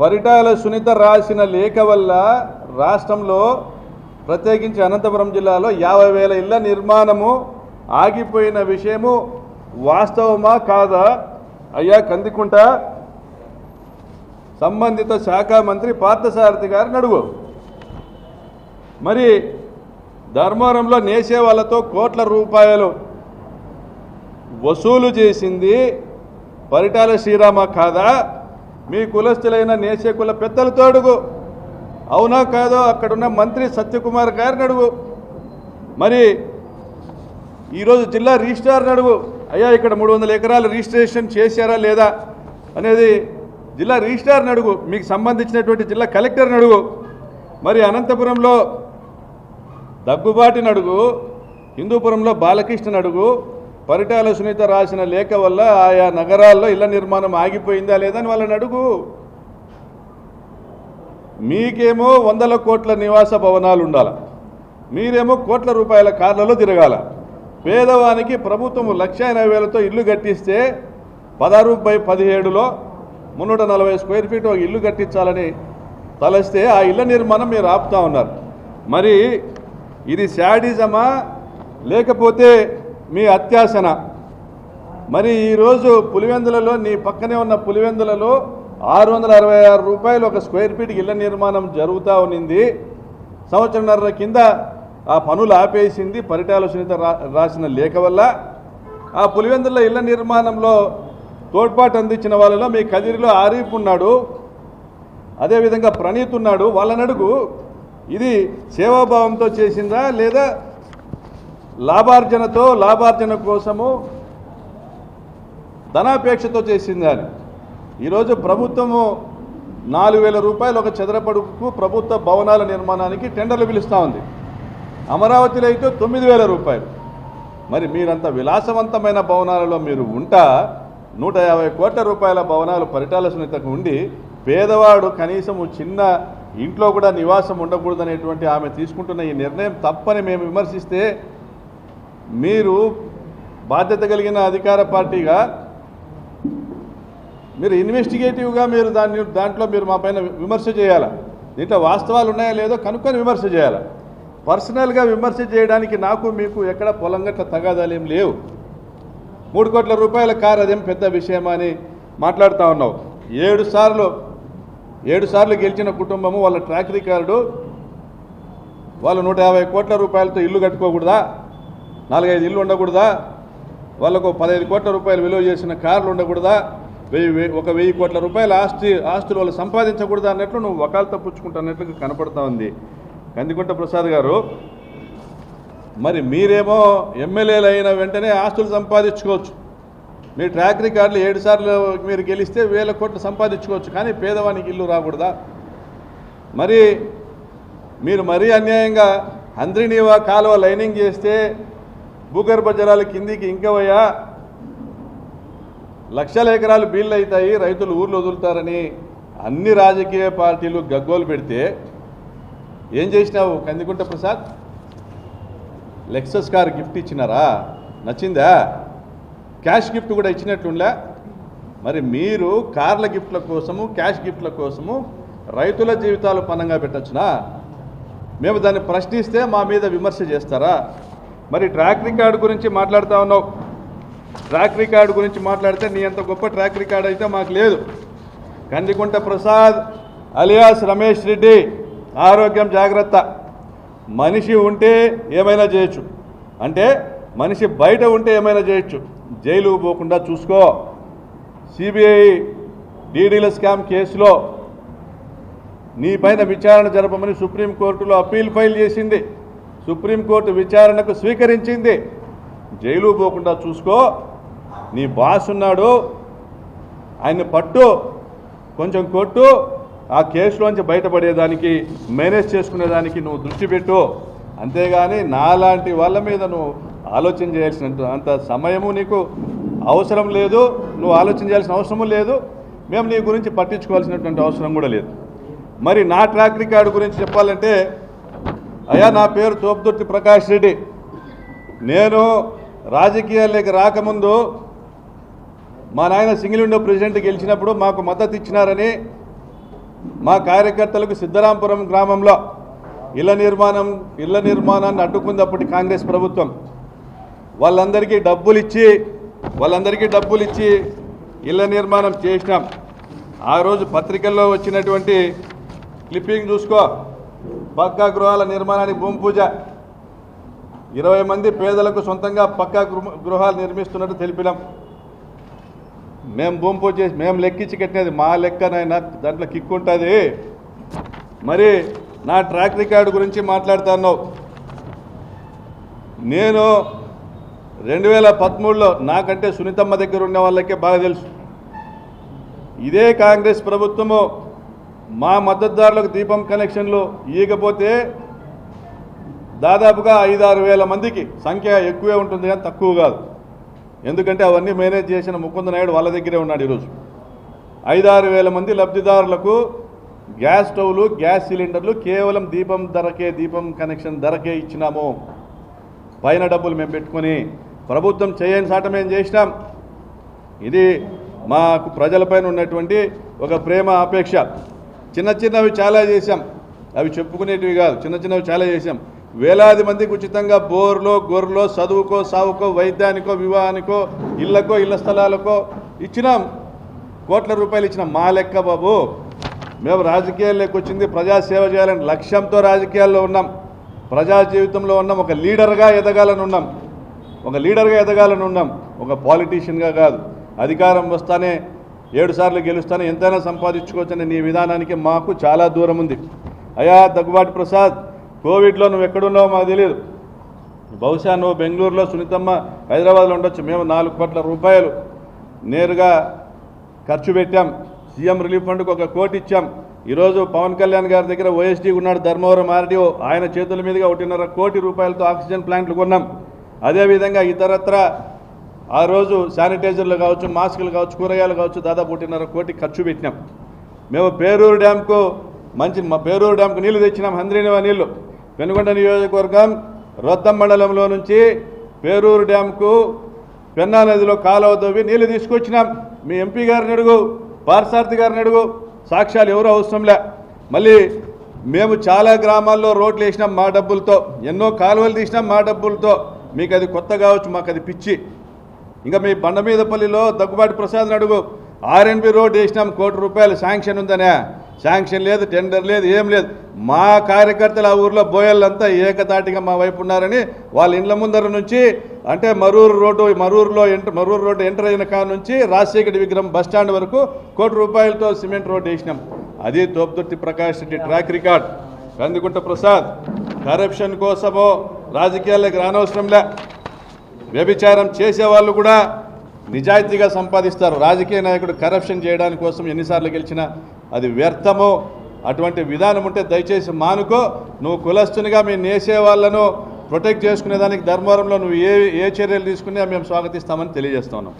పరిటాల సునీత రాసిన లేఖ వల్ల రాష్ట్రంలో ప్రత్యేకించి అనంతపురం జిల్లాలో యాభై వేల ఇళ్ళ నిర్మాణము ఆగిపోయిన విషయము వాస్తవమా కాదా? అయ్యా కందికుంట. సంబంధిత శాఖ మంత్రి పార్థసారథి గారిని అడుగు. మరి ధర్మవరంలో నేసే వాళ్ళతో కోట్ల రూపాయలు వసూలు చేసింది పరిటాల శ్రీరామ కాదా? మీ కులస్తులైన నేసే కుల పెద్దలతో అడుగు. అవునా కాదో అక్కడున్న మంత్రి సత్యకుమార్ గారిని అడుగు. మరి ఈరోజు జిల్లా రిజిస్ట్రార్ని అడుగు. అయ్యా ఇక్కడ మూడు వందల ఎకరాలు రిజిస్ట్రేషన్ చేశారా లేదా అనేది జిల్లా రిజిస్ట్రార్ని అడుగు. మీకు సంబంధించినటువంటి జిల్లా కలెక్టర్ని అడుగు. మరి అనంతపురంలో దగ్గుబాటిని అడుగు. హిందూపురంలో బాలకృష్ణని అడుగు. పరిటాల సునీత రాసిన లేఖ వల్ల ఆయా నగరాల్లో ఇళ్ళ నిర్మాణం ఆగిపోయిందా లేదా అని వాళ్ళని అడుగు. మీకేమో వందల కోట్ల నివాస భవనాలు ఉండాలి. మీరేమో కోట్ల రూపాయల కార్లలో తిరగాల. పేదవానికి ప్రభుత్వం లక్ష ఎనభై వేలతో ఇల్లు కట్టిస్తే పదహారు బై పదిహేడులో మున్నూట నలభై స్క్వేర్ ఫీట్ ఒక ఇల్లు కట్టించాలని తలస్తే ఆ ఇళ్ళ నిర్మాణం మీరు ఆపుతా ఉన్నారు. మరి ఇది శాడిజమా? లేకపోతే మీ అత్యాసన మరి ఈరోజు పులివెందులలో నీ పక్కనే ఉన్న పులివెందులలో ఆరు వందల అరవై ఆరు రూపాయలు ఒక స్క్వేర్ ఫీట్ ఇళ్ళ నిర్మాణం జరుగుతూ ఉన్నింది. సంవత్సరంన్నర కింద ఆ పనులు ఆపేసింది పరిటాల సునీత రా రాసిన లేఖ వల్ల. ఆ పులివెందుల ఇళ్ళ నిర్మాణంలో తోడ్పాటు అందించిన వాళ్ళలో మీ కదిరిలో ఆరీఫ్ ఉన్నాడు. అదేవిధంగా ప్రణీత్ ఉన్నాడు. వాళ్ళని అడుగు ఇది సేవాభావంతో చేసిందా లేదా లాభార్జనతో లాభార్జన కోసము ధనాపేక్షతో చేసింది అని ఈరోజు ప్రభుత్వము నాలుగు వేల రూపాయలు ఒక చదరపడుకు ప్రభుత్వ భవనాల నిర్మాణానికి టెండర్లు పిలుస్తూ ఉంది. అమరావతిలో అయితే తొమ్మిది వేల రూపాయలు. మరి మీరంత విలాసవంతమైన భవనాలలో మీరు ఉంటా నూట యాభై కోట్ల రూపాయల భవనాలు పరిటాల సునీతకు ఉండి పేదవాడు కనీసం చిన్న ఇంట్లో కూడా నివాసం ఉండకూడదనేటువంటి ఆమె తీసుకుంటున్న ఈ నిర్ణయం తప్పని మేము విమర్శిస్తే మీరు బాధ్యత కలిగిన అధికార పార్టీగా మీరు ఇన్వెస్టిగేటివ్గా మీరు దాన్ని దాంట్లో మీరు మా పైన విమర్శ చేయాలా? దీంట్లో వాస్తవాలు ఉన్నాయా లేదో కనుక్కొని విమర్శ చేయాలి? పర్సనల్గా విమర్శ చేయడానికి నాకు మీకు ఎక్కడ పొలంగట్ల తగాదాలు ఏం లేవు. మూడు కోట్ల రూపాయల కారు అదేం పెద్ద విషయమా అని మాట్లాడుతూ ఉన్నావు. ఏడు సార్లు ఏడు సార్లు గెలిచిన కుటుంబము వాళ్ళ ట్రాక్ రికార్డు వాళ్ళు నూట యాభై కోట్ల రూపాయలతో ఇల్లు కట్టుకోకూడదా? నాలుగైదు ఇల్లు ఉండకూడదా? వాళ్ళకు పదహైదు కోట్ల రూపాయలు విలువ చేసిన కార్లు ఉండకూడదా? వెయ్యి ఒక వెయ్యి కోట్ల రూపాయల ఆస్తి ఆస్తులు వాళ్ళు సంపాదించకూడదా అన్నట్లు నువ్వు వకాలతో పుచ్చుకుంటున్నట్లుగా కనపడతా ఉంది. కందికుంట ప్రసాద్ గారు మరి మీరేమో ఎమ్మెల్యేలు అయిన వెంటనే ఆస్తులు సంపాదించుకోవచ్చు. మీ ట్రాక్ రికార్డులు ఏడు సార్లు మీరు గెలిస్తే వేల కోట్లు సంపాదించుకోవచ్చు కానీ పేదవానికి ఇల్లు రాకూడదా? మరి మీరు మరీ అన్యాయంగా అంద్రినీవా కాలువ లైనింగ్ చేస్తే భూగర్భ జలాలు కిందికి ఇంకవయ్యా. లక్షల ఎకరాలు బీళ్ళు అవుతాయి రైతులు ఊర్లు వదులుతారని అన్ని రాజకీయ పార్టీలు గగ్గోలు పెడితే ఏం చేసినావు Kandikunta Prasad? Lexus car gift ఇచ్చినారా? నచ్చిందా? క్యాష్ గిఫ్ట్ కూడా ఇచ్చినట్లుండే మరి మీరు కార్ల గిఫ్ట్ల కోసము క్యాష్ గిఫ్ట్ల కోసము రైతుల జీవితాలు పనంగా పెట్టచ్చునా? మేము దాన్ని ప్రశ్నిస్తే మా మీద విమర్శ చేస్తారా? మరి ట్రాక్ రికార్డు గురించి మాట్లాడుతూ ఉన్నావు. ట్రాక్ రికార్డు గురించి మాట్లాడితే నీ అంత గొప్ప ట్రాక్ రికార్డు అయితే మాకు లేదు. కందికుంట ప్రసాద్ అలియాస్ రమేష్ రెడ్డి ఆరోగ్యం జాగ్రత్త. మనిషి ఉంటే ఏమైనా చేయొచ్చు. అంటే మనిషి బయట ఉంటే ఏమైనా చేయొచ్చు. జైలుకు పోకుండా చూసుకో. సిబిఐ డీడీల స్కామ్ కేసులో నీ పైన విచారణ జరపమని సుప్రీంకోర్టులో అప్పీల్ ఫైల్ చేసింది. సుప్రీంకోర్టు విచారణకు స్వీకరించింది. జైలు పోకుండా చూసుకో. నీ బాస్ ఉన్నాడు. ఆయన్ని పట్టు. కొంచెం కొట్టు. ఆ కేసులోంచి బయటపడేదానికి మేనేజ్ చేసుకునేదానికి నువ్వు దృష్టి పెట్టు. అంతేగాని నాలాంటి వాళ్ళ మీద నువ్వు ఆలోచన చేయాల్సిన అంత సమయము నీకు అవసరం లేదు. నువ్వు ఆలోచన చేయాల్సిన అవసరము లేదు. మేము నీ గురించి పట్టించుకోవాల్సినటువంటి అవసరం కూడా లేదు. మరి నా ట్రాక్ రికార్డు గురించి చెప్పాలంటే అయ్యా నా పేరు తోపుదుర్తి ప్రకాష్ రెడ్డి. నేను రాజకీయాల్లోకి రాకముందు మా నాయన సింగిల్ విండో ప్రెసిడెంట్ గెలిచినప్పుడు మాకు మద్దతు ఇచ్చినారని మా కార్యకర్తలకు సిద్ధరాంపురం గ్రామంలో ఇళ్ళ నిర్మాణం ఇళ్ళ నిర్మాణాన్ని అడ్డుకుంది అప్పటి కాంగ్రెస్ ప్రభుత్వం. వాళ్ళందరికీ డబ్బులు ఇచ్చి వాళ్ళందరికీ డబ్బులు ఇచ్చి ఇళ్ళ నిర్మాణం చేసినాం. ఆ రోజు పత్రికల్లో వచ్చినటువంటి క్లిప్పింగ్ చూసుకో. పక్కా గృహాల నిర్మాణానికి భూమి పూజ. ఇరవై మంది పేదలకు సొంతంగా పక్కా గృహ- గృహాలు నిర్మిస్తున్నట్టు తెలిపినాం. మేము భూమి పూజ చేసి మేము లెక్కించి కట్టినది మా లెక్కనైనా దాంట్లో కిక్ ఉంటుంది. మరి నా ట్రాక్ రికార్డు గురించి మాట్లాడుతాను నేను రెండు వేల పదమూడులో నాకంటే సునీతమ్మ దగ్గర ఉన్న వాళ్ళకే బాగా తెలుసు. ఇదే కాంగ్రెస్ ప్రభుత్వము మా మద్దతుదారులకు దీపం కనెక్షన్లు ఇవ్వకపోతే దాదాపుగా ఐదారు వేల మందికి సంఖ్య ఎక్కువే ఉంటుంది కానీ తక్కువ కాదు. ఎందుకంటే అవన్నీ మేనేజ్ చేసిన ముకుంద నాయుడు వాళ్ళ దగ్గరే ఉన్నాడు ఈరోజు. ఐదారు వేల మంది లబ్ధిదారులకు గ్యాస్ స్టవ్లు గ్యాస్ సిలిండర్లు కేవలం దీపం ధరకే దీపం కనెక్షన్ ధరకే ఇచ్చినాము. పైన డబ్బులు మేము పెట్టుకొని ప్రభుత్వం చేయని సాట మేము చేసినాం. ఇది మాకు ప్రజలపైన ఉన్నటువంటి ఒక ప్రేమ అపేక్ష. చిన్న చిన్నవి చాలా చేశాం. అవి చెప్పుకునేటివి కాదు చిన్న చిన్నవి చాలా చేశాం. వేలాది మందికి ఉచితంగా బోర్లో గొర్రెలో చదువుకో సావుకో వైద్యానికో వివాహానికో ఇళ్ళకో ఇళ్ళ స్థలాలకో ఇచ్చినాం. కోట్ల రూపాయలు ఇచ్చినాం. మా లెక్క బాబు. మేము రాజకీయాల్లోకి వచ్చింది ప్రజాసేవ చేయాలని లక్ష్యంతో రాజకీయాల్లో ఉన్నాం. ప్రజా జీవితంలో ఉన్నాం. ఒక లీడర్గా ఎదగాలని ఉన్నాం. ఒక లీడర్గా ఎదగాలని ఉన్నాం. ఒక పాలిటీషియన్గా కాదు. అధికారం వస్తానే ఏడు సార్లు గెలుస్తాను ఎంతైనా సంపాదించుకోవచ్చనే నీ విధానానికి మాకు చాలా దూరం ఉంది. అయా దగ్గుబాటి ప్రసాద్ కోవిడ్లో నువ్వు ఎక్కడున్నావో మాకు తెలియదు బహుశా నువ్వు బెంగళూరులో సునీతమ్మ హైదరాబాద్లో ఉండొచ్చు మేము నాలుగు కోట్ల రూపాయలు నేరుగా ఖర్చు పెట్టాం. సీఎం రిలీఫ్ ఫండ్కి ఒక కోటి ఇచ్చాం. ఈరోజు పవన్ కళ్యాణ్ గారి దగ్గర ఓఎస్డీ ఉన్నాడు ధర్మవరం ఆర్డీఓ ఆయన చేతుల మీదుగా ఒకటిన్నర కోటి రూపాయలతో ఆక్సిజన్ ప్లాంట్లు కొన్నాం. అదేవిధంగా ఇతరత్ర ఆ రోజు శానిటైజర్లు కావచ్చు మాస్కులు కావచ్చు కూరగాయలు కావచ్చు దాదాపు ఒకటిన్నర కోటి ఖర్చు పెట్టినాం. మేము పేరూరు డ్యాంకు మంచి మా పేరూరు డ్యాంకు నీళ్ళు తెచ్చినాం హంద్రీనివా నీళ్ళు. పెనుగొండ నియోజకవర్గం రొద్దం మండలంలో నుంచి పేరూరు డ్యాంకు పెన్నా నదిలో కాలువ తవ్వి నీళ్ళు తీసుకొచ్చినాం. మీ ఎంపీ గారిని అడుగు పార్సార్థి గారిని అడుగు సాక్ష్యాలు ఎవరు అవసరంలే మళ్ళీ మేము చాలా గ్రామాల్లో రోడ్లు వేసినాం మా డబ్బులతో ఎన్నో కాలువలు తీసినాం మా డబ్బులతో. మీకు అది కొత్త కావచ్చు మాకు అది పిచ్చి. ఇంకా మీ బండమీదపల్లిలో దగ్గుబాటి ప్రసాద్ అడుగు. ఆర్ఎన్బి రోడ్ వేసినాం కోటి రూపాయలు శాంక్షన్ ఉందనే. శాంక్షన్ లేదు టెండర్ లేదు ఏం లేదు. మా కార్యకర్తలు ఆ ఊర్లో బోయలంతా ఏకతాటిగా మా వైపు ఉన్నారని వాళ్ళ ఇండ్ల ముందర నుంచి అంటే మరూరు రోడ్డు మరూరులో ఎంటర్ మరూరు రోడ్డు ఎంటర్ అయిన కాడ నుంచి రాజశేఖర విగ్రహం బస్టాండ్ వరకు కోటి రూపాయలతో సిమెంట్ రోడ్డు వేసినాం. అది Thopudurthi Prakash Reddy track record. Kandikunta Prasad corruption కోసమో రాజకీయాలకు రానవసరంలే. వ్యభిచారం చేసేవాళ్ళు కూడా నిజాయితీగా సంపాదిస్తారు. రాజకీయ నాయకుడు కరప్షన్ చేయడానికి కోసం ఎన్నిసార్లు గెలిచినా అది వ్యర్థము అటువంటి విధానం ఉంటే దయచేసి మానుకో. నువ్వు కులస్తునిగా మీ నేసే వాళ్ళను ప్రొటెక్ట్ చేసుకునే దానికి ధర్మవరంలో నువ్వు ఏ ఏ చర్యలు తీసుకున్నా మేము స్వాగతిస్తామని తెలియజేస్తాను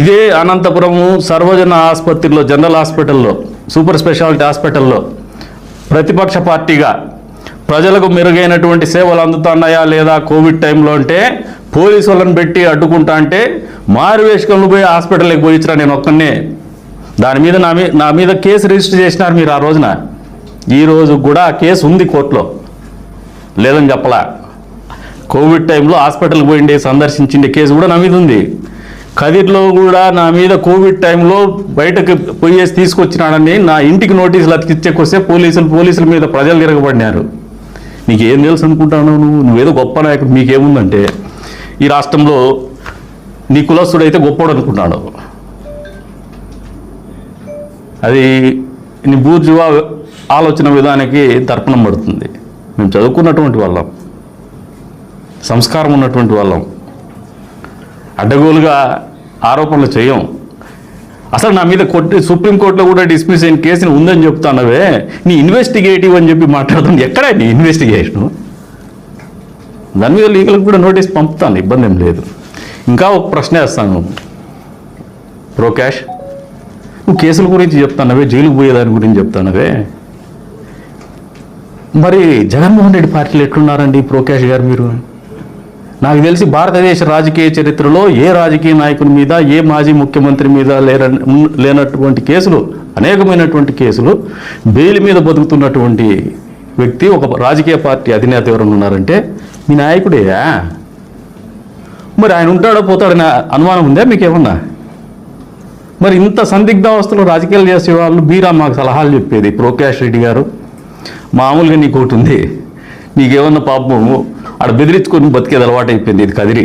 ఇదే అనంతపురము సర్వజన ఆసుపత్రిలో జనరల్ హాస్పిటల్లో సూపర్ స్పెషాలిటీ హాస్పిటల్లో ప్రతిపక్ష పార్టీగా ప్రజలకు మెరుగైనటువంటి సేవలు అందుతున్నాయా లేదా కోవిడ్ టైంలో అంటే పోలీసు వాళ్ళని పెట్టి అడ్డుకుంటా అంటే మారువేషకంలో పోయి హాస్పిటల్కి పోయించరా నేను ఒక్కనే దాని మీద నా మీద నా మీద కేసు రిజిస్టర్ చేసినారు మీరు ఆ రోజున. ఈరోజు కూడా ఆ కేసు ఉంది కోర్టులో. లేదని చెప్పలా. కోవిడ్ టైంలో హాస్పిటల్కి పోయిండే సందర్శించిండే కేసు కూడా నా మీద ఉంది. కదిర్లో కూడా నా మీద కోవిడ్ టైంలో బయటకు పోయేసి తీసుకొచ్చినాడని నా ఇంటికి నోటీసులు అతికిచ్చేకొస్తే పోలీసులు పోలీసుల మీద ప్రజలు తిరగబడినారు. నీకేం తెలుసు అనుకుంటాను నువ్వు? నువ్వేదో గొప్ప నాయకుడు మీకేముందంటే ఈ రాష్ట్రంలో నీ కులస్తుడైతే గొప్పోడు అనుకున్నాడు అది నీ బూర్జువా ఆలోచన విధానానికి తర్పణం పడుతుంది. మేము చదువుకున్నటువంటి వాళ్ళం. సంస్కారం ఉన్నటువంటి వాళ్ళం. అడ్డగోలుగా ఆరోపణలు చేయం. అసలు నా మీద కొట్టి సుప్రీంకోర్టులో కూడా డిస్మిస్ అయిన కేసుని ఉందని చెప్తానవే. నీ ఇన్వెస్టిగేటివ్ అని చెప్పి మాట్లాడుతుంది. ఎక్కడ నీ ఇన్వెస్టిగేషను? దాని మీద లీగల్కి కూడా నోటీస్ పంపుతాను ఇబ్బంది ఏం లేదు. ఇంకా ఒక ప్రశ్న వేస్తాను. ప్రో క్యాష్ నువ్వు కేసుల గురించి చెప్తానవే జైలుకు పోయేదాని గురించి చెప్తానవే. మరి జగన్మోహన్ రెడ్డి పార్టీలు ఎట్లున్నారండి ప్రోకేష్ గారు మీరు? నాకు తెలిసి భారతదేశ రాజకీయ చరిత్రలో ఏ రాజకీయ నాయకుని మీద ఏ మాజీ ముఖ్యమంత్రి మీద లేన లేనటువంటి కేసులు అనేకమైనటువంటి కేసులు బెయిల్ మీద బతుకుతున్నటువంటి వ్యక్తి ఒక రాజకీయ పార్టీ అధినేత ఎవరైనా ఉన్నారంటే మీ నాయకుడేయా? మరి ఆయన ఉంటాడో పోతాడనే అనుమానం ఉందా మీకేమన్నా? మరి ఇంత సందిగ్ధావస్థలో రాజకీయాలు చేసే వాళ్ళు బీరా మాకు సలహాలు చెప్పేది ప్రోకాష్ రెడ్డి గారు మామూలుగా నీకు ఒకటి ఉంది. నీకేమన్నా పాపం ఆడ బెదిరించుకొని బతికేది అలవాటు అయిపోయింది ఇది కదిరి.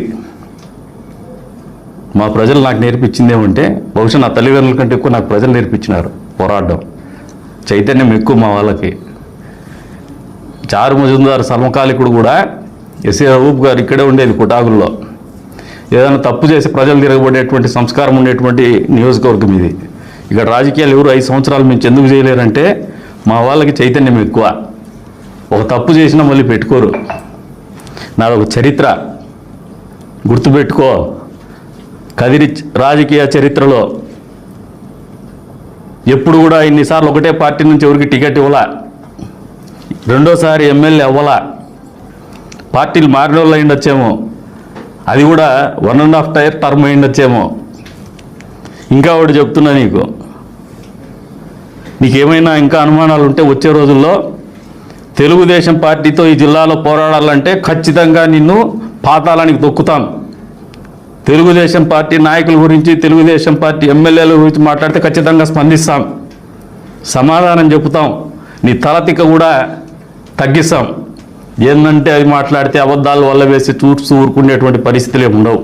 మా ప్రజలు నాకు నేర్పించింది ఏమంటే బహుశా నా తల్లిదండ్రుల కంటే ఎక్కువ నాకు ప్రజలు నేర్పించినారు పోరాడడం చైతన్యం ఎక్కువ మా వాళ్ళకి. చారు మజుందార్ సమకాలికుడు కూడా ఎస్ఏ రూప్ గారు ఇక్కడే ఉండేది కుటాకుల్లో ఏదైనా తప్పు చేసి ప్రజలు తిరగబడేటువంటి సంస్కారం ఉండేటువంటి నియోజకవర్గం ఇది. ఇక్కడ రాజకీయాలు ఎవరు ఐదు సంవత్సరాలు మేము ఎందుకు చేయలేరంటే మా వాళ్ళకి చైతన్యం ఎక్కువ. ఒక తప్పు చేసినా మళ్ళీ పెట్టుకోరు. నాది ఒక చరిత్ర. గుర్తుపెట్టుకో. కదిరి రాజకీయ చరిత్రలో ఎప్పుడు కూడా ఇన్నిసార్లు ఒకటే పార్టీ నుంచి ఎవరికి టికెట్ ఇవ్వలా? రెండోసారి ఎమ్మెల్యే అవ్వలా? పార్టీలు మారిన వాళ్ళు అయిండొచ్చేమో అది కూడా one and half tier term అయిండొచ్చేమో ఇంకా ఒకటి చెప్తున్నా నీకు. నీకేమైనా ఇంకా అనుమానాలు ఉంటే వచ్చే రోజుల్లో తెలుగుదేశం పార్టీతో ఈ జిల్లాలో పోరాడాలంటే ఖచ్చితంగా నిన్ను పాతాలానికి తొక్కుతాం. తెలుగుదేశం పార్టీ నాయకుల గురించి తెలుగుదేశం పార్టీ ఎమ్మెల్యేల గురించి మాట్లాడితే ఖచ్చితంగా స్పందిస్తాం. సమాధానం చెబుతాం. నీ తలతిక కూడా తగ్గిస్తాం. ఏందంటే అది మాట్లాడితే అబద్ధాలు వల్ల వేసి చూస్తూ ఊరుకునేటువంటి పరిస్థితులు ఉండవు.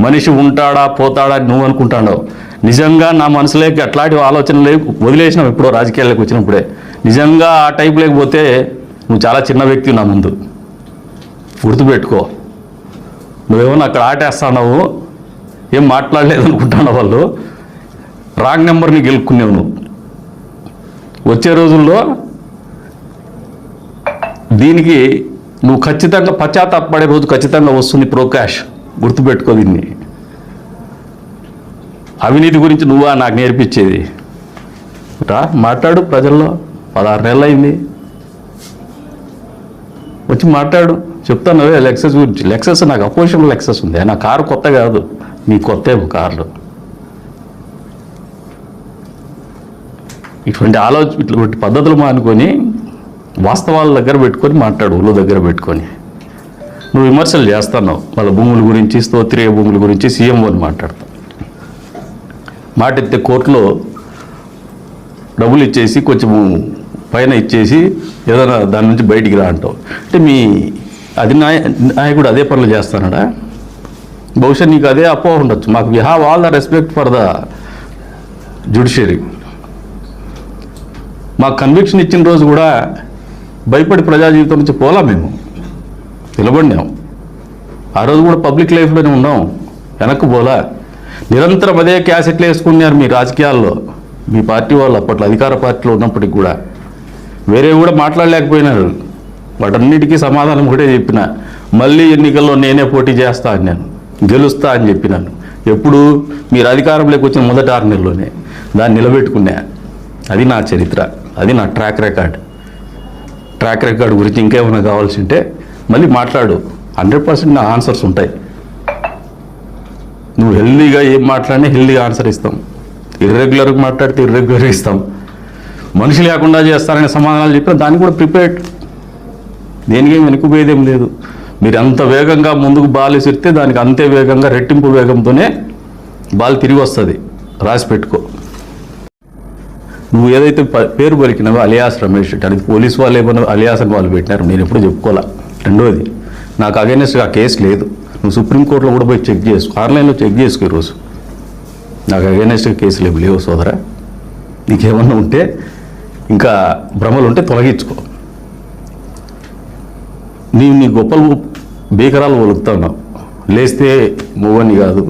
మనిషి ఉంటాడా పోతాడా నువ్వు అనుకుంటాడో నిజంగా నా మనసులోకి అట్లాంటి ఆలోచనలు వదిలేసినావు ఎప్పుడో రాజకీయాల్లోకి వచ్చినప్పుడే. నిజంగా ఆ టైప్ లేకపోతే నువ్వు చాలా చిన్న వ్యక్తి నా ముందు. గుర్తుపెట్టుకో. నువ్వేమన్నా అక్కడ ఆటేస్తున్నావు? ఏం మాట్లాడలేదు అనుకుంటున్నావు వాళ్ళు? రాంగ్ నెంబర్ని గెలుక్కునేవు నువ్వు. వచ్చే రోజుల్లో దీనికి నువ్వు ఖచ్చితంగా పశ్చాత్తాపడే రోజు ఖచ్చితంగా వస్తుంది ప్రోకాష్. గుర్తుపెట్టుకో దీన్ని. అవినీతి గురించి నువ్వా నాకు నేర్పించేది? రా మాట్లాడు ప్రజల్లో. పదహారు నెలలు అయింది వచ్చి మాట్లాడు. చెప్తాను లెక్సెస్ గురించి. లెక్సెస్ నాకు అపోజిషన్ లెక్సెస్ ఉంది. నా కారు కొత్త కాదు. నీ కొత్త కార్లు. ఇటువంటి ఆలోచన ఇటువంటి పద్ధతులు మానుకొని వాస్తవాల దగ్గర పెట్టుకొని మాట్లాడు ఊళ్ళు దగ్గర పెట్టుకొని. నువ్వు విమర్శలు చేస్తున్నావు. వాళ్ళ భూముల గురించి స్తోత్రీయ భూముల గురించి సీఎంఓని మాట్లాడతావు మాట ఎత్తే కోర్టులో డబ్బులు ఇచ్చేసి కొంచెం పైన ఇచ్చేసి ఏదైనా దాని నుంచి బయటికి రా అంటావు. అంటే మీ అది నాయ నాయకుడు అదే పనులు చేస్తానడా బహుశా నీకు అదే అపోహ ఉండొచ్చు. మాకు we have all the respect for the judiciary మాకు కన్విక్షన్ ఇచ్చిన రోజు కూడా భయపడి ప్రజా జీవితం నుంచి పోలా మేము. నిలబడినాం ఆ రోజు కూడా పబ్లిక్ లైఫ్లోనే ఉన్నాం. వెనక్కి పోలా. నిరంతరం అదే క్యాసెట్లు వేసుకున్నారు మీ రాజకీయాల్లో. మీ పార్టీ వాళ్ళు అప్పట్లో అధికార పార్టీలో ఉన్నప్పటికి కూడా. వేరే కూడా మాట్లాడలేకపోయినారు. వాటన్నిటికీ సమాధానం కూడా చెప్పిన. మళ్ళీ ఎన్నికల్లో నేనే పోటీ చేస్తా అని నేను గెలుస్తా అని చెప్పినాను. ఎప్పుడు మీరు అధికారంలోకి వచ్చిన మొదటి ఆరు నెలలోనే దాన్ని నిలబెట్టుకున్నా. అది నా చరిత్ర. అది నా ట్రాక్ రికార్డ్ ట్రాక్ రికార్డ్ గురించి ఇంకేమైనా కావాల్సి ఉంటే మళ్ళీ మాట్లాడు. హండ్రెడ్ పర్సెంట్ నా ఆన్సర్స్ ఉంటాయి. నువ్వు హెల్దీగా ఏం మాట్లాడినా హెల్దీగా ఆన్సర్ ఇస్తాం. ఇర్రెగ్యులర్గా మాట్లాడితే ఇర్రెగ్యులర్గా ఇస్తాం. మనిషి లేకుండా చేస్తారనే సమాధానాలు చెప్పిన దానికి కూడా ప్రిపేర్డ్ దేనికేం వెనుకపోయేదేం లేదు. మీరు అంత వేగంగా ముందుకు బాల్ విసిరితే దానికి అంతే వేగంగా రెట్టింపు వేగంతోనే బాల్ తిరిగి వస్తుంది. రాసి పెట్టుకో. నువ్వు ఏదైతే పేరు పలికినావో అలియాస్ రమేష్ రెడ్డి అది పోలీస్ వాళ్ళు ఏమన్నా అలియాస్ అని వాళ్ళు పెట్టినారు నేను ఎప్పుడు చెప్పుకోలే రెండోది నాకు అగైనెస్ట్ ఆ కేసు లేదు. నువ్వు సుప్రీంకోర్టులో కూడా పోయి చెక్ చేసుకో ఆన్లైన్లో చెక్ చేసుకో ఈరోజు నాకు అగైనెస్ట్ కేసులు ఏమి లేవు సోదరా. నీకేమన్నా ఉంటే ఇంకా భ్రమలు ఉంటే తొలగించుకో. నీవు నీ గొప్పలు బీకరాలు ఒలుగుతున్నావు లేస్తే మూవని కాదు.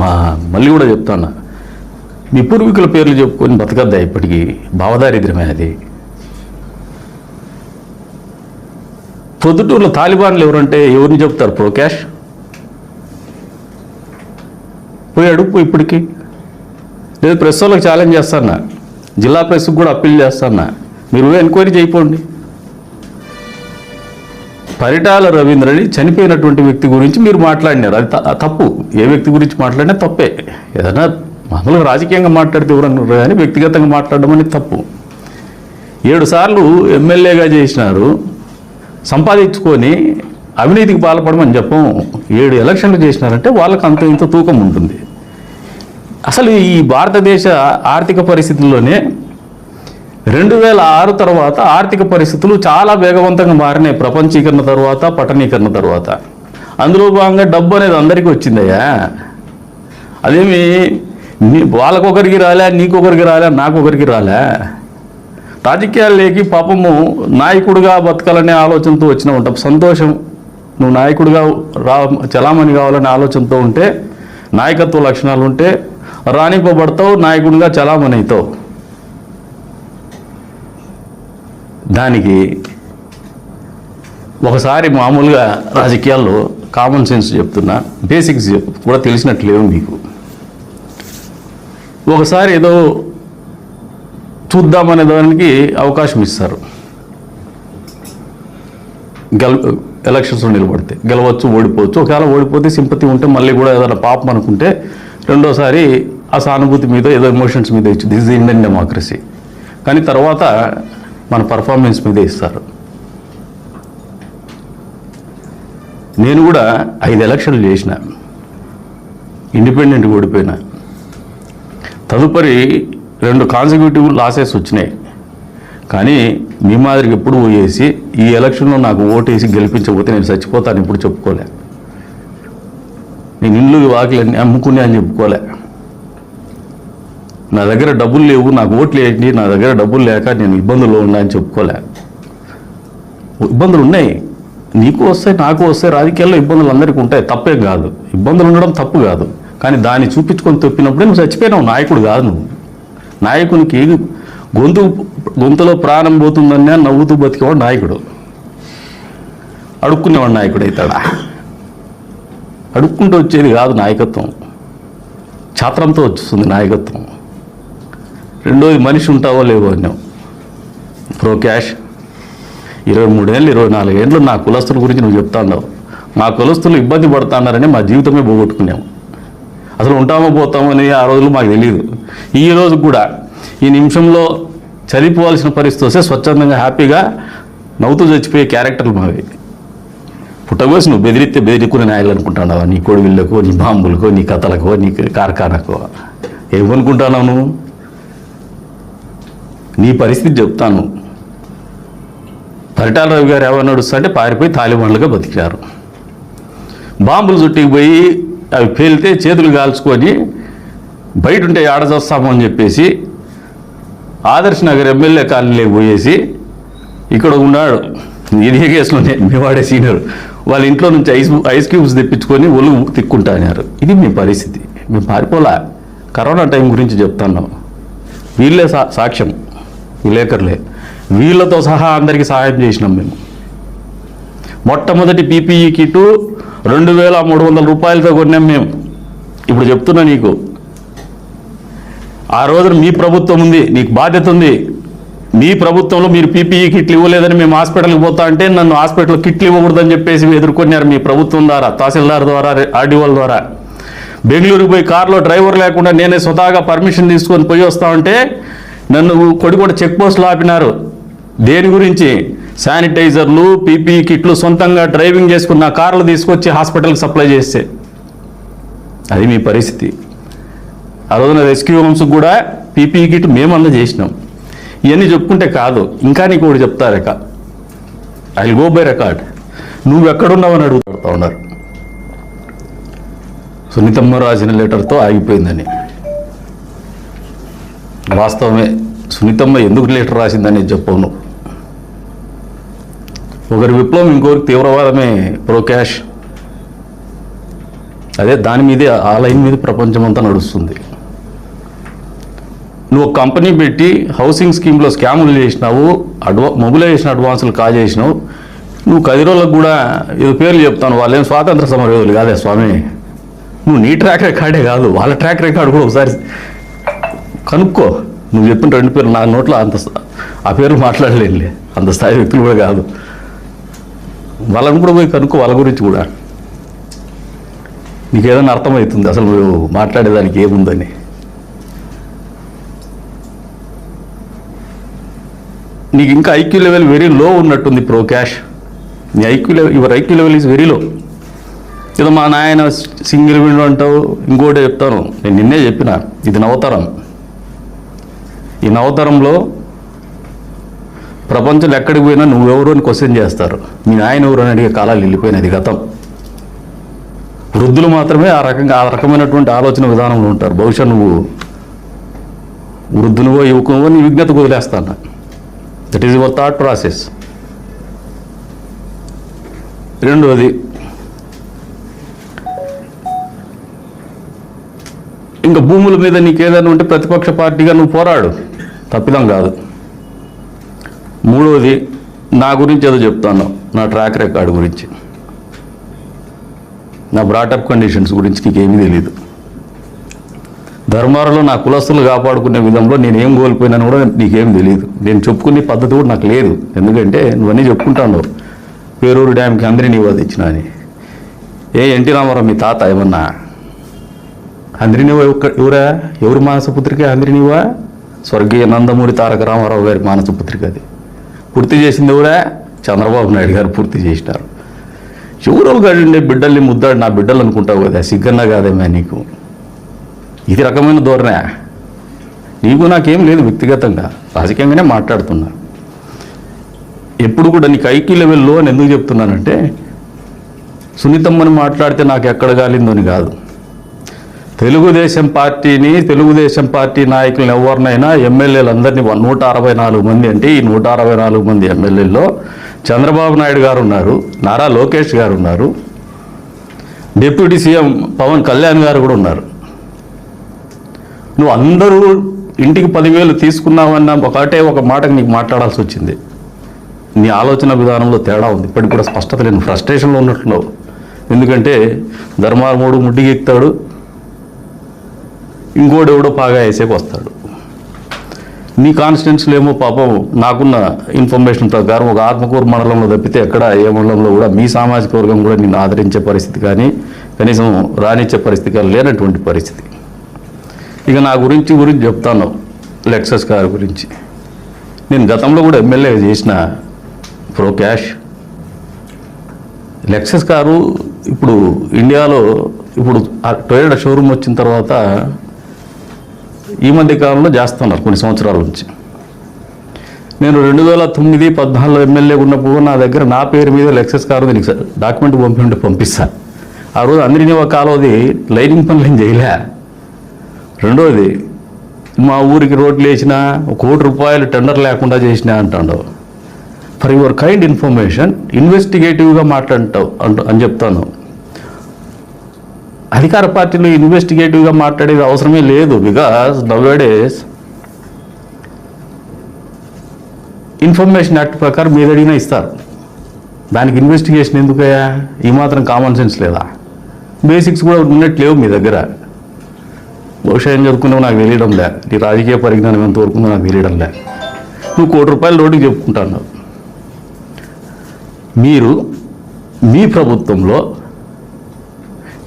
మా మళ్ళీ కూడా చెప్తాను? మీ పూర్వీకుల పేర్లు చెప్పుకొని బతకద్దా ఇప్పటికీ? భావదారిద్ర్యమైనది. పొద్దుటూరులో తాలిబాన్లు ఎవరంటే ఎవరిని చెప్తారు? ప్రోకాష్? పోయి అడుగు ఇప్పటికీ. లేదు ప్రెస్ వాళ్ళకి ఛాలెంజ్ చేస్తానా? జిల్లా ప్రెస్కి కూడా అప్పీల్ చేస్తానా? మీరు ఎంక్వైరీ చేయిపోండి. పరిటాల రవీంద్రని చనిపోయినటువంటి వ్యక్తి గురించి మీరు మాట్లాడినారు. అది త- తప్పు. ఏ వ్యక్తి గురించి మాట్లాడినా తప్పే. ఏదైనా మామూలుగా రాజకీయంగా మాట్లాడితే ఎవరన్నారు కానీ వ్యక్తిగతంగా మాట్లాడడం అనేది తప్పు. ఏడు సార్లు ఎమ్మెల్యేగా చేసినారు సంపాదించుకొని అవినీతికి పాల్పడమని చెప్పం. ఏడు ఎలక్షన్లు చేసినారంటే వాళ్ళకి అంత ఇంత తూకం ఉంటుంది. అసలు ఈ భారతదేశ ఆర్థిక పరిస్థితుల్లోనే రెండు వేల ఆరు తర్వాత ఆర్థిక పరిస్థితులు చాలా వేగవంతంగా మారినాయి. ప్రపంచీకరణ తర్వాత పట్టణీకరణ తర్వాత. అందులో భాగంగా డబ్బు అనేది అందరికీ వచ్చిందయ్యా. అదేమి నీ వాళ్ళకొకరికి రాలే నీకొకరికి రాలే నాకొకరికి రాలే. రాజకీయాల్లోకి పాపము నాయకుడిగా బతకాలనే ఆలోచనతో వచ్చిన ఉంటాం. సంతోషం నువ్వు నాయకుడిగా రా చలామణి కావాలనే ఆలోచనతో ఉంటే నాయకత్వ లక్షణాలు ఉంటే రాణింపబడతావు నాయకుడిగా చలామణి అవుతావు. దానికి ఒకసారి మామూలుగా రాజకీయాల్లో కామన్ సెన్స్ చెప్తున్నా బేసిక్స్ కూడా తెలిసినట్లేవు మీకు. ఒకసారి ఏదో చూద్దామనే దానికి అవకాశం ఇస్తారు. గెల ఎలక్షన్స్లో నిలబడితే గెలవచ్చు ఓడిపోవచ్చు. ఒకవేళ ఓడిపోతే సింపతి ఉంటే మళ్ళీ కూడా ఏదైనా పాపం అనుకుంటే రెండోసారి ఆ సానుభూతి మీద ఏదో ఎమోషన్స్ మీద ఇచ్చి దిస్ ఇస్ ఇండియన్ డెమోక్రసీ కానీ తర్వాత మన పర్ఫార్మెన్స్ మీదే ఇస్తారు. నేను కూడా ఐదు ఎలక్షన్లు చేసిన. ఇండిపెండెంట్ ఓడిపోయినా. తదుపరి రెండు కాన్సిక్యూటివ్ లాసెస్ వచ్చినాయి. కానీ మీ మాదిరికి ఎప్పుడు పోయేసి ఈ ఎలక్షన్లో నాకు ఓటేసి గెలిపించకపోతే నేను చచ్చిపోతాను ఇప్పుడు చెప్పుకోలే. నేను ఇల్లు వాకిలన్నీ అమ్ముకునే అని చెప్పుకోలే. నా దగ్గర డబ్బులు లేవు నాకు ఓట్లు వేయండి నా దగ్గర డబ్బులు లేక నేను ఇబ్బందుల్లో ఉన్నా అని చెప్పుకోలే. ఇబ్బందులు ఉన్నాయి. నీకు వస్తాయి నాకు వస్తాయి రాజకీయాల్లో ఇబ్బందులు అందరికీ ఉంటాయి తప్పేం కాదు. ఇబ్బందులు ఉండడం తప్పు కాదు. కానీ దాన్ని చూపించుకొని తప్పినప్పుడే నువ్వు చచ్చిపోయినావు. నాయకుడు కాదు నువ్వు. నాయకునికి గొంతు గొంతులో ప్రాణం పోతుందన్నా నవ్వుతూ బతికేవాడు నాయకుడు. అడుక్కునేవాడు నాయకుడు అవుతాడా. అడుక్కుంటూ వచ్చేది కాదు నాయకత్వం. ఛాత్రంతో వస్తుంది నాయకత్వం. రెండోది మనిషి ఉంటావో లేవో అన్నావు ప్రో క్యాష్ ఇరవై మూడేళ్ళు ఇరవై నాలుగేళ్ళు నా కులస్తుల గురించి నువ్వు చెప్తా ఉన్నావు మా కులస్తులు ఇబ్బంది పడుతున్నారని మా జీవితమే పోగొట్టుకున్నాము అసలు ఉంటామో పోతామో అనేది ఆ రోజులు మాకు తెలియదు ఈ రోజు కూడా ఈ నిమిషంలో చనిపోవాల్సిన పరిస్థితి వస్తే స్వచ్ఛందంగా హ్యాపీగా నవ్వుతూ చచ్చిపోయే క్యారెక్టర్లు మావి. పుట్టగోసి నువ్వు బెదిరితే బెదిరికునే నాయలు అనుకుంటున్నావు నీ కొడువిళ్ళకో నీ బాంబులకో నీ కథలకో నీ కార్ఖానకో. ఏమనుకుంటున్నావు నువ్వు? నీ పరిస్థితి చెప్తాను. పరిటాల రవి గారు ఎవరు నడుస్తుంటే పారిపోయి తాలిబాన్లుగా బతికారు బాంబులు చుట్టుకుపోయి అవి పేలితే చేతులు కాల్చుకొని బయట ఉంటే ఆడ చూస్తాము అని చెప్పేసి ఆదర్శ్ నగర్ ఎమ్మెల్యే కాలనీలోకి పోయేసి ఇక్కడ ఉన్నాడు. ఇదే కేసులోనే మేవాడే సీనియర్. వాళ్ళ ఇంట్లో నుంచి ఐస్ ఐస్ క్యూబ్స్ తెప్పించుకొని ఒళ్ళు తిక్కుంటాన్నారు ఇది మీ పరిస్థితి. మేము పారిపోలా. కరోనా టైం గురించి చెప్తున్నాం వీళ్ళే సా సాక్ష్యం. విలేకరులే వీళ్ళతో సహా అందరికీ సహాయం చేసినాం మేము. మొట్టమొదటి పీపీఈ కిట్టు రెండు వేల మూడు వందల రూపాయలతో కొన్నాం మేము. ఇప్పుడు చెప్తున్నా నీకు. ఆ రోజున మీ ప్రభుత్వం ఉంది నీకు బాధ్యత ఉంది. మీ ప్రభుత్వంలో మీరు పీపీఈ కిట్లు ఇవ్వలేదని మేము హాస్పిటల్కి పోతా అంటే నన్ను హాస్పిటల్ కిట్లు ఇవ్వకూడదని చెప్పేసి ఎదుర్కొన్నారు మీ ప్రభుత్వం ద్వారా తహసీల్దార్ ద్వారా ఆర్డీఓల ద్వారా. బెంగళూరుకి పోయి కారులో డ్రైవర్ లేకుండా నేనే స్వతహాగా పర్మిషన్ తీసుకొని పోయి వస్తా ఉంటే నన్ను కొడిగొడ చెక్ పోస్టులు ఆపినారు. దేని గురించి? శానిటైజర్లు పీపీఈ కిట్లు సొంతంగా డ్రైవింగ్ చేసుకున్న కార్లు తీసుకొచ్చి హాస్పిటల్కి సప్లై చేస్తే. అది మీ పరిస్థితి. ఆ రోజున రెస్క్యూ హోమ్స్ కూడా పీపీఈ కిట్ మేము అందజేసినాం ఇవన్నీ చెప్పుకుంటే కాదు ఇంకా నీకు ఒకటి చెప్తా రేక ఐ గో బై రికార్డ్ నువ్వు ఎక్కడున్నావని అడుగుతా ఉన్నారు. సునీతమ్మ రాసిన లెటర్తో ఆగిపోయిందని. వాస్తవమే సునీతమ్మ ఎందుకు లెటర్ రాసిందని చెప్పవు ఒకరి విప్లవం ఇంకొకరికి తీవ్రవాదమే ప్రో క్యాష్ అదే దాని మీదే ఆ లైన్ మీద ప్రపంచం అంతా నడుస్తుంది. నువ్వు కంపెనీ పెట్టి హౌసింగ్ స్కీమ్లో స్కాములు చేసినావు అడ్వా మొబిలైజేషన్ అడ్వాన్సులు కాజేసినావు. నువ్వు కదిరోళ్ళకు కూడా ఏదో పేర్లు చెప్తాను వాళ్ళేం స్వాతంత్ర సమరయోధులు కాదే స్వామి. నువ్వు నీ ట్రాక్ రికార్డే కాదు వాళ్ళ ట్రాక్ రికార్డు కూడా ఒకసారి కనుక్కో. నువ్వు చెప్పిన రెండు పేర్లు నా నోట్లో అంత ఆ పేర్లు మాట్లాడలేనులే అంత స్థాయి వ్యక్తులు కూడా కాదు. వాళ్ళని కూడా పోయి కనుక్కో వాళ్ళ గురించి కూడా. నీకు ఏదైనా అర్థమవుతుంది అసలు నువ్వు మాట్లాడేదానికి ఏముందని. నీకు ఇంకా ఐక్యూ లెవెల్ వెరీ లో ఉన్నట్టుంది ప్రో క్యాష్. నీ IQ level your IQ level is very low. ఏదో మా నాయన సింగిల్ విండో అంటావు ఇంకోటి చెప్తాను. నేను నిన్నే చెప్పిన ఇది నవతరం. ఈ నవతరంలో ప్రపంచంలో ఎక్కడికి పోయినా నువ్వెవరు అని క్వశ్చన్ చేస్తారు. మీ నాయన ఎవరు అని అడిగే కాలాలు వెళ్ళిపోయినది గతం. వృద్ధులు మాత్రమే ఆ రకంగా ఆ రకమైనటువంటి ఆలోచన విధానంలో ఉంటారు. బహుశా నువ్వు వృద్ధునివో యువకునివో నీ విజ్ఞత వదిలేస్తాను. That is your thought process రెండవది ఇంకా భూముల మీద నీకు ఏదైనా ఉంటే ప్రతిపక్ష పార్టీగా నువ్వు పోరాడు. తప్పిదం కాదు. మూడవది నా గురించి ఏదో చెప్తాను నా ట్రాక్ రికార్డు గురించి. నా బ్రాటప్ కండిషన్స్ గురించి నీకేమీ తెలియదు ధర్మారంలో నా కులస్తులు కాపాడుకునే విధంలో నేను ఏం కోల్పోయినాను కూడా నీకేం తెలియదు నేను చెప్పుకునే పద్ధతి కూడా నాకు లేదు. ఎందుకంటే నువ్వన్నీ చెప్పుకుంటాను పేరూరు డ్యామ్కి అందరినీ నీవు అని. ఏ ఎన్టీ రామారావు మీ తాత ఏమన్నా? అందరినీవా ఎవరా? ఎవరు మానసపుత్రిక అందరినీవా స్వర్గీయ నందమూరి తారక రామారావు గారి మానసపుత్రిక అది. పూర్తి చేసింది కూడా చంద్రబాబు నాయుడు గారు పూర్తి చేసినారు. ఎవరో గాడి ఉండే బిడ్డల్ని ముద్దాడు నా బిడ్డలు అనుకుంటావు కదా సిగ్గన్నా కాదేమే నీకు? ఇది రకమైన ధోరణే. నీకు నాకేం లేదు వ్యక్తిగతంగా రాజకీయంగానే మాట్లాడుతున్నా. ఎప్పుడు కూడా నీకు ఐక్యూ లెవెల్లో అని ఎందుకు చెప్తున్నానంటే సున్నితమ్మని మాట్లాడితే నాకు ఎక్కడ గాలిందో అని కాదు. తెలుగుదేశం పార్టీని తెలుగుదేశం పార్టీ నాయకులను ఎవరినైనా ఎమ్మెల్యేలందరినీ వన్- నూట అరవై నాలుగు మంది అంటే ఈ నూట అరవై నాలుగు మంది ఎమ్మెల్యేల్లో చంద్రబాబు నాయుడు గారు ఉన్నారు నారా లోకేష్ గారు ఉన్నారు డిప్యూటీ సీఎం పవన్ కళ్యాణ్ గారు కూడా ఉన్నారు. నువ్వు అందరూ ఇంటికి పదివేలు తీసుకున్నావన్న ఒకటే ఒక మాటకు నీకు మాట్లాడాల్సి వచ్చింది. నీ ఆలోచన విధానంలో తేడా ఉంది. ఇప్పటికి కూడా స్పష్టత లేని ఫ్రస్ట్రేషన్లో ఉన్నట్లు ఎందుకంటే ధర్మారముడు ముడ్డికి ఇంకోడెవడో ఎవడో పాగా వేసేకి వస్తాడు. నీ కాన్స్టిట్యున్సీలు ఏమో పాపం నాకున్న ఇన్ఫర్మేషన్ ప్రకారం ఒక ఆత్మకూరు మండలంలో తప్పితే ఎక్కడ ఏ మండలంలో కూడా మీ సామాజిక వర్గం కూడా నిన్ను ఆదరించే పరిస్థితి కానీ కనీసం రానిచ్చే పరిస్థితి కానీ లేనటువంటి పరిస్థితి. ఇక నా గురించి గురించి చెప్తాను లెక్సస్ గారి గురించి. నేను గతంలో కూడా ఎమ్మెల్యే చేసిన ప్రో క్యాష్. లెక్సస్ కారు ఇప్పుడు ఇండియాలో ఇప్పుడు ఆ టొయోటా షోరూమ్ వచ్చిన తర్వాత ఈ మధ్య కాలంలో చేస్తున్నారు కొన్ని సంవత్సరాల నుంచి. నేను రెండు వేల తొమ్మిది పద్నాలుగులో ఎమ్మెల్యే ఉన్నప్పుడు నా దగ్గర నా పేరు మీద లెక్సెస్ కారు నీకు డాక్యుమెంట్ పంపింటే పంపిస్తా. ఆ రోజు అందరినీ ఒక కాలువది లైనింగ్ పనులు ఏం చేయలే. రెండోది మా ఊరికి రోడ్లు వేసిన ఒక కోటి రూపాయలు టెండర్ లేకుండా చేసిన అంటాడు. ఫర్ యువర్ కైండ్ ఇన్ఫర్మేషన్ ఇన్వెస్టిగేటివ్గా మాట్లాడతావు అంటూ అని చెప్తాను. అధికార పార్టీలో ఇన్వెస్టిగేటివ్గా మాట్లాడేది అవసరమే లేదు బికాస్ నవేడేస్ ఇన్ఫర్మేషన్ యాక్ట్ ప్రకారం మీద అడిగినా ఇస్తారు. దానికి ఇన్వెస్టిగేషన్ ఎందుకయ్యా? ఈ మాత్రం కామన్ సెన్స్ లేదా? బేసిక్స్ కూడా ఉన్నట్టు లేవు మీ దగ్గర. బహుశా ఏం చదువుకున్నావు నాకు తెలియడం లే. నీ రాజకీయ పరిజ్ఞానం ఎంత వరకుందో నాకు తెలియడం లే. నువ్వు కోటి రూపాయల రోడ్డుకి చెప్పుకుంటాను మీరు మీ ప్రభుత్వంలో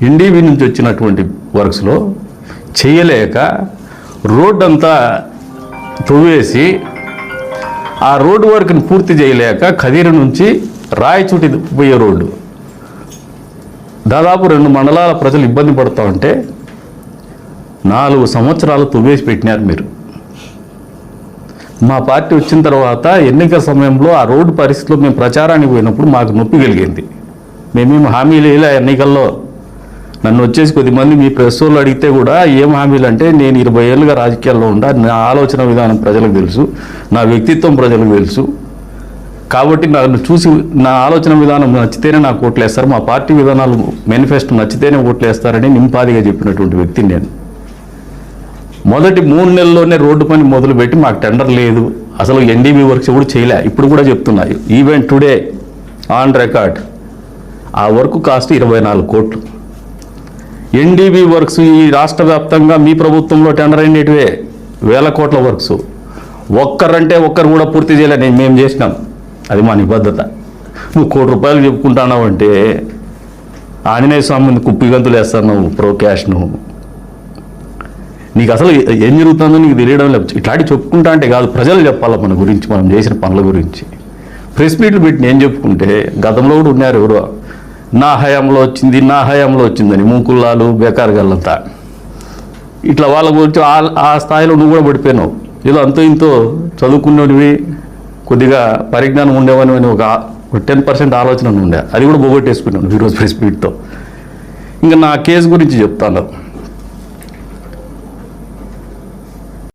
ఎన్డీబీ నుంచి వచ్చినటువంటి వర్క్స్లో చేయలేక రోడ్ అంతా తువ్వేసి ఆ రోడ్డు వర్క్ని పూర్తి చేయలేక కదిరి నుంచి రాయచూటి పోయే రోడ్డు. దాదాపు రెండు మండలాల ప్రజలు ఇబ్బంది పడుతూ ఉంటే నాలుగు సంవత్సరాలు తువ్వేసి పెట్టినారు మీరు. మా పార్టీ వచ్చిన తర్వాత ఎన్నికల సమయంలో ఆ రోడ్డు పరిస్థితిలో మేము ప్రచారానికి పోయినప్పుడు మాకు నొప్పి కలిగింది. మేమేం హామీలు వేయలే ఎన్నికల్లో. నన్ను వచ్చేసి కొద్దిమంది మీ ప్రెస్ వాళ్ళు అడిగితే కూడా ఏం హామీలు అంటే నేను ఇరవై ఏళ్ళుగా రాజకీయాల్లో ఉండా నా ఆలోచన విధానం ప్రజలకు తెలుసు నా వ్యక్తిత్వం ప్రజలకు తెలుసు. కాబట్టి నన్ను చూసి నా ఆలోచన విధానం నచ్చితేనే నాకు ఓట్లు వేస్తారు మా పార్టీ విధానాలు మేనిఫెస్టో నచ్చితేనే ఓట్లు వేస్తారని నింపాదిగా చెప్పినటువంటి వ్యక్తిని నేను. మొదటి మూడు నెలల్లోనే రోడ్డు పని మొదలుపెట్టి మాకు టెండర్ లేదు అసలు ఎన్డీబీ వర్క్స్ కూడా చేయలే ఇప్పుడు కూడా చెప్తున్నాయి ఈవెన్ టుడే ఆన్ రికార్డ్ ఆ వర్క్ కాస్ట్ ఇరవై నాలుగు కోట్లు. ఎన్డీబీ వర్క్స్ ఈ రాష్ట్ర వ్యాప్తంగా మీ ప్రభుత్వంలో టెండర్ అయినటివే వేల కోట్ల వర్క్స్. ఒక్కరంటే ఒక్కరు కూడా పూర్తి చేయలే నేను మేము చేసినాం. అది మా నిబద్ధత. నువ్వు కోటి రూపాయలు చెప్పుకుంటున్నావు అంటే ఆంజనేయ స్వామి కుప్పి గంతులు వేస్తాను నువ్వు ప్రో క్యాష్ నువ్వు. నీకు అసలు ఏం జరుగుతుందో నీకు తెలియడం లేదు. ఇట్లాంటి చెప్పుకుంటా అంటే కాదు ప్రజలు చెప్పాలి మన గురించి మనం చేసిన పనుల గురించి. ప్రెస్ మీట్లు పెట్టి నేను చెప్పుకుంటే గతంలో కూడా ఉన్నారు ఎవరో. నా హయాంలో వచ్చింది నా హయాంలో వచ్చిందని మూకుల్లాలు బేకార్ ఇట్లా వాళ్ళ గురించి ఆ- స్థాయిలో నువ్వు కూడా పడిపోయినావు. ఏదో అంతో ఇంతో చదువుకునేవి కొద్దిగా పరిజ్ఞానం ఉండేవని అని ఒక టెన్ పర్సెంట్ ఆలోచన ఉండే. అది కూడా పోగొట్టేసుకున్నాను ఈరోజు ప్రెస్ మీట్తో. ఇంకా నా కేసు గురించి చెప్తాను.